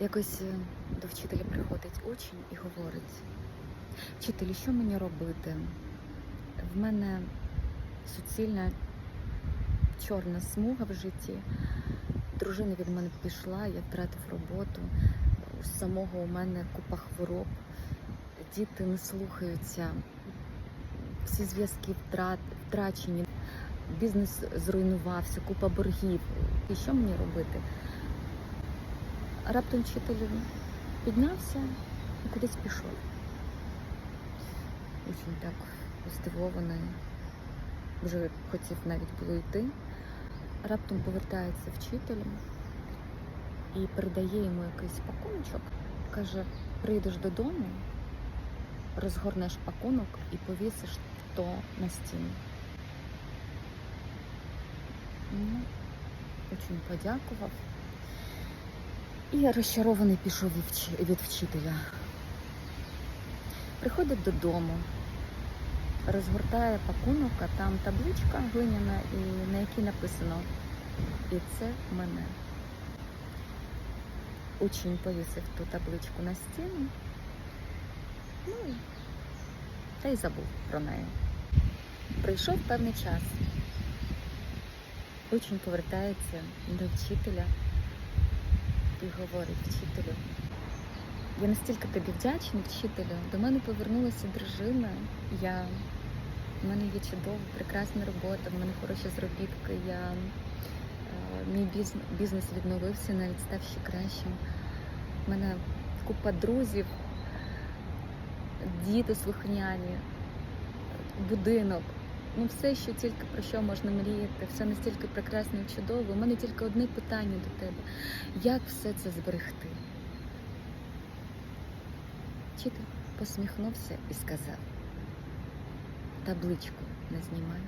Якось е, до вчителя приходить учень і говорить: вчителю, що мені робити? В мене суцільна чорна смуга в житті. Дружина від мене пішла, я втратив роботу. У самого у мене купа хвороб, діти не слухаються, всі зв'язки втрачені, бізнес зруйнувався, купа боргів. І що мені робити? Раптом вчитель піднявся і кудись пішов. Очень так здивований, вже хотів навіть було йти. Раптом повертається вчитель і передає йому якийсь пакуночок. Каже, прийдеш додому, розгорнеш пакунок і повісиш то на стіну. Ну, очень подякував. І розчарований пішов від вчителя. Приходить додому, розгортає пакунок, а там табличка глиняна, і на якій написано І це мене. Учень повісив ту табличку на стіну, ну та й забув про неї. Прийшов певний час. Учень повертається до вчителя і говорить вчителю. Я настільки тобі вдячний, вчителю. До мене повернулася дружина. Я... У мене є чудова, прекрасна робота, в мене хороші заробітки. Я... е, Мій бізнес відновився, навіть став ще кращим. У мене купа друзів, діти слухняні, будинок. Ну, все, що тільки про що можна мріяти, все настільки прекрасно і чудово. У мене тільки одне питання до тебе: як все це зберегти? Вчитель посміхнувся і сказав: табличку не знімай.